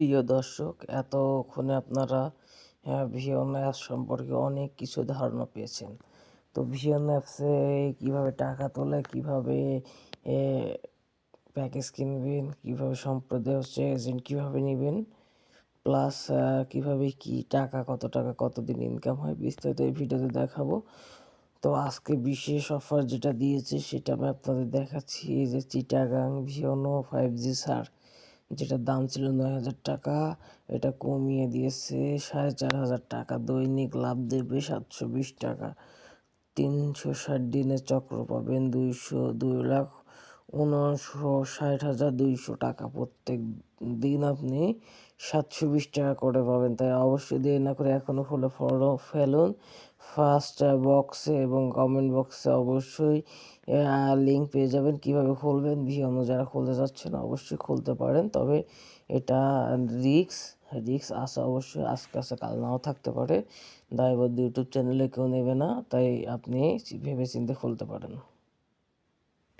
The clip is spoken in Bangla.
প্রিয় দর্শক, এতক্ষণে আপনারা ভিওন অ্যাপ সম্পর্কে অনেক কিছু ধারণা পেয়েছেন। তো ভিওন অ্যাপসে কীভাবে টাকা তোলে, কীভাবে প্যাকেজ কিনবেন, কীভাবে সম্প্রদায় হচ্ছে এজেন্ট কীভাবে নেবেন প্লাস কীভাবে কি টাকা, কত টাকা, কতদিন ইনকাম হয়, বিস্তারিত এই ভিডিওতে দেখাবো। তো আজকে বিশেষ অফার যেটা দিয়েছে, সেটা আমি আপনাদের দেখাচ্ছি যে চিটাগাং ভিওনো ফাইভ জি সার যেটার দাম ছিল নয় হাজার টাকা, এটা কমিয়ে দিয়েছে সাড়ে চার হাজার টাকা। দৈনিক লাভ দেবে সাতশো বিশ টাকা। তিনশো ষাট দিনে চক্র পাবেন দুইশো, দুই লাখ ষাট হাজার দুইশো টাকা প্রত্যেক দিন আপনি সাতশো বিশ টাকা করে পাবেন। তাই অবশ্যই দেরি না করে এখনও ফলো ফলো, ফেলুন। ফার্স্ট বক্সে এবং কমেন্ট বক্সে অবশ্যই লিঙ্ক পেয়ে যাবেন। কীভাবে খুলবেন ভিওনো যারা খুলতে যাচ্ছেন অবশ্যই খুলতে পারেন। তবে এটা রিক্স রিক্স আসা অবশ্যই, আজকে আসে কাল নাও থাকতে পারে। দায়বদ্ধ ইউটিউব চ্যানেলে কেউ নেবে না, তাই আপনি ভেবে চিন্তে খুলতে পারেন।